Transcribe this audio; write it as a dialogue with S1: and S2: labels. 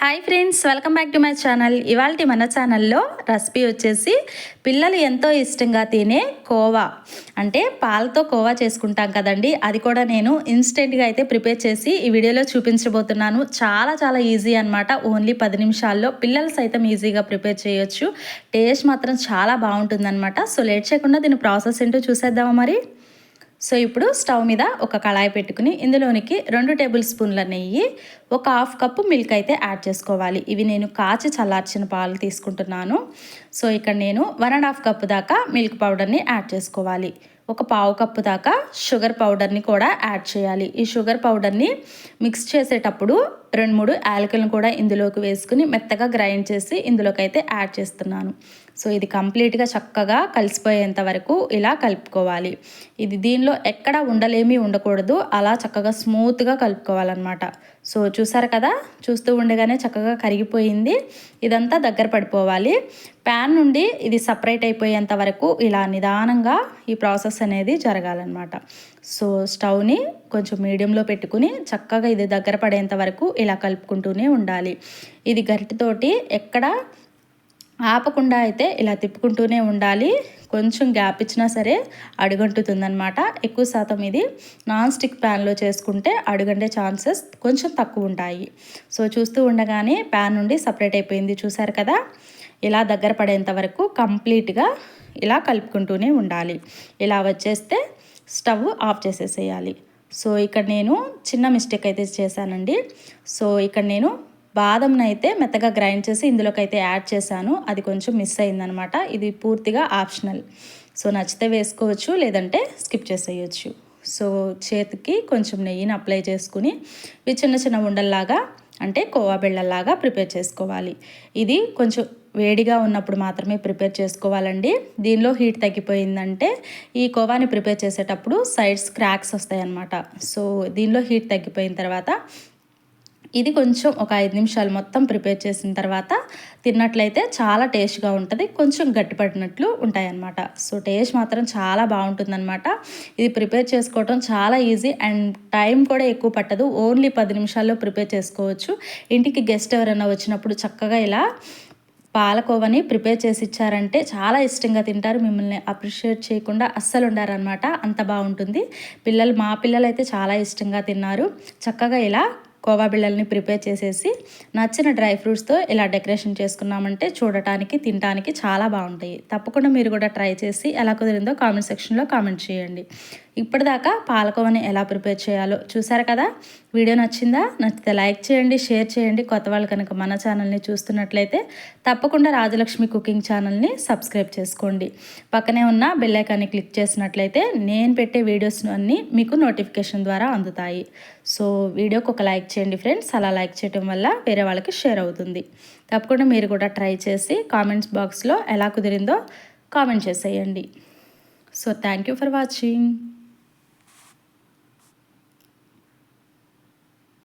S1: Hi friends welcome back to my channel ఇవాళ మన ఛానల్లో రెసిపీ వచ్చేసి పిల్లలు ఎంతో ఇష్టంగా తినే కోవా. అంటే పాలతో కోవా చేసుకుంటాం కదండి. అది కూడా నేను ఇన్స్టెంట్గా అయితే ప్రిపేర్ చేసి ఈ వీడియోలో చూపించబోతున్నాను. చాలా చాలా ఈజీ అనమాట ఓన్లీ పది నిమిషాల్లో పిల్లలు సైతం ఈజీగా ప్రిపేర్ చేయొచ్చు. టేస్ట్ మాత్రం చాలా బాగుంటుందన్నమాట. సో లేట్ చేయకుండా దీని ప్రాసెస్ ఏంటో చూసేద్దామా మరి? సో ఇప్పుడు స్టవ్ మీద ఒక కళాయి పెట్టుకుని ఇందులోనికి రెండు టేబుల్ స్పూన్ల నెయ్యి ఒక హాఫ్ కప్పు మిల్క్ అయితే యాడ్ చేసుకోవాలి. ఇవి నేను కాచి చల్లార్చిన పాలు తీసుకుంటున్నాను. సో ఇక్కడ నేను వన్ అండ్ హాఫ్ కప్పు దాకా మిల్క్ పౌడర్ని యాడ్ చేసుకోవాలి. ఒక పావు కప్పు దాకా షుగర్ పౌడర్ని కూడా యాడ్ చేయాలి. ఈ షుగర్ పౌడర్ని మిక్స్ చేసేటప్పుడు రెండు మూడు యాలకులను కూడా ఇందులోకి వేసుకుని మెత్తగా గ్రైండ్ చేసి ఇందులోకి అయితే యాడ్ చేస్తున్నాను. సో ఇది కంప్లీట్గా చక్కగా కలిసిపోయేంత వరకు ఇలా కలుపుకోవాలి. ఇది దీనిలో ఎక్కడ ఉండలేమి ఉండకూడదు. అలా చక్కగా స్మూత్గా కలుపుకోవాలన్నమాట. సో చూసారు కదా? చూస్తూ ఉండగానే చక్కగా కరిగిపోయింది. ఇదంతా దగ్గర పడిపోవాలి. ప్యాన్ నుండి ఇది సపరేట్ అయిపోయేంత వరకు ఇలా నిదానంగా ఈ ప్రాసెస్ అనేది జరగాలన్నమాట. సో స్టవ్ని కొంచెం మీడియంలో పెట్టుకుని చక్కగా ఇది దగ్గర పడేంత వరకు ఇలా కలుపుకుంటూనే ఉండాలి. ఇది గరిటతోటి ఎక్కడ ఆపకుండా అయితే ఇలా తిప్పుకుంటూనే ఉండాలి. కొంచెం గ్యాప్ ఇచ్చినా సరే అడుగంటుతుందనమాట ఎక్కువ శాతం ఇది నాన్ స్టిక్ ప్యాన్లో చేసుకుంటే అడుగంటే ఛాన్సెస్ కొంచెం తక్కువ ఉంటాయి. సో చూస్తూ ఉండగానే ప్యాన్ నుండి సపరేట్ అయిపోయింది చూసారు కదా? ఇలా దగ్గర పడేంత వరకు కంప్లీట్గా ఇలా కలుపుకుంటూనే ఉండాలి. ఇలా వచ్చేస్తే స్టవ్ ఆఫ్ చేసేసేయాలి. సో ఇక్కడ నేను చిన్న మిస్టేక్ అయితే చేశానండి. సో ఇక్కడ నేను బాదంను అయితే మెత్తగా గ్రైండ్ చేసి ఇందులోకి అయితే యాడ్ చేశాను. అది కొంచెం మిస్ అయిందనమాట. ఇది పూర్తిగా ఆప్షనల్ సో నచ్చితే వేసుకోవచ్చు లేదంటే స్కిప్ చేసేయచ్చు. సో చేతికి కొంచెం నెయ్యిని అప్లై చేసుకుని ఇవి చిన్న చిన్న ఉండల్లాగా అంటే కోవా బెళ్ళల్లాగా ప్రిపేర్ చేసుకోవాలి. ఇది కొంచెం వేడిగా ఉన్నప్పుడు మాత్రమే ప్రిపేర్ చేసుకోవాలండి. దీనిలో హీట్ తగ్గిపోయిందంటే ఈ కోవాని ప్రిపేర్ చేసేటప్పుడు సైడ్స్ క్రాక్స్ వస్తాయి అన్నమాట సో దీనిలో హీట్ తగ్గిపోయిన తర్వాత ఇది కొంచెం ఒక ఐదు నిమిషాలు మొత్తం ప్రిపేర్ చేసిన తర్వాత తిన్నట్లయితే చాలా టేస్ట్గా ఉంటుంది కొంచెం గట్టిపడినట్లు ఉంటాయన్నమాట. సో టేస్ట్ మాత్రం చాలా బాగుంటుందన్నమాట. ఇది ప్రిపేర్ చేసుకోవటం చాలా ఈజీ అండ్ టైం కూడా ఎక్కువ పట్టదు. ఓన్లీ పది నిమిషాల్లో ప్రిపేర్ చేసుకోవచ్చు. ఇంటికి గెస్ట్ ఎవరైనా వచ్చినప్పుడు చక్కగా ఇలా పాలకోవని ప్రిపేర్ చేసి ఇచ్చారంటే చాలా ఇష్టంగా తింటారు. మిమ్మల్ని అప్రిషియేట్ చేయకుండా అస్సలు ఉండారనమాట అంత బాగుంటుంది. పిల్లలు మా పిల్లలు అయితే చాలా ఇష్టంగా తిన్నారు. చక్కగా ఇలా కోవా బిళ్ళల్ని ప్రిపేర్ చేసేసి నచ్చిన డ్రై ఫ్రూట్స్తో ఇలా డెకరేషన్ చేసుకున్నామంటే చూడటానికి తినడానికి చాలా బాగుంటాయి. తప్పకుండా మీరు కూడా ట్రై చేసి ఎలా కుదిరిందో కామెంట్ సెక్షన్లో కామెంట్ చేయండి. ఇప్పటిదాకా పాలకోవని ఎలా ప్రిపేర్ చేయాలో చూసారు కదా? వీడియో నచ్చిందా? నచ్చితే లైక్ చేయండి షేర్ చేయండి. కొత్త వాళ్ళు కనుక మన ఛానల్ని చూస్తున్నట్లయితే తప్పకుండా రాజలక్ష్మి కుకింగ్ ఛానల్ని సబ్స్క్రైబ్ చేసుకోండి. పక్కనే ఉన్న బెల్లైకాన్ని క్లిక్ చేసినట్లయితే నేను పెట్టే వీడియోస్ అన్నీ మీకు నోటిఫికేషన్ ద్వారా అందుతాయి. సో వీడియోకి ఒక లైక్ చేయండి ఫ్రెండ్స్. అలా లైక్ చేయడం వల్ల వేరే వాళ్ళకి షేర్ అవుతుంది. తప్పకుండా మీరు కూడా ట్రై చేసి కామెంట్స్ బాక్స్లో ఎలా కుదిరిందో కామెంట్ చేసేయండి. So thank you for watching.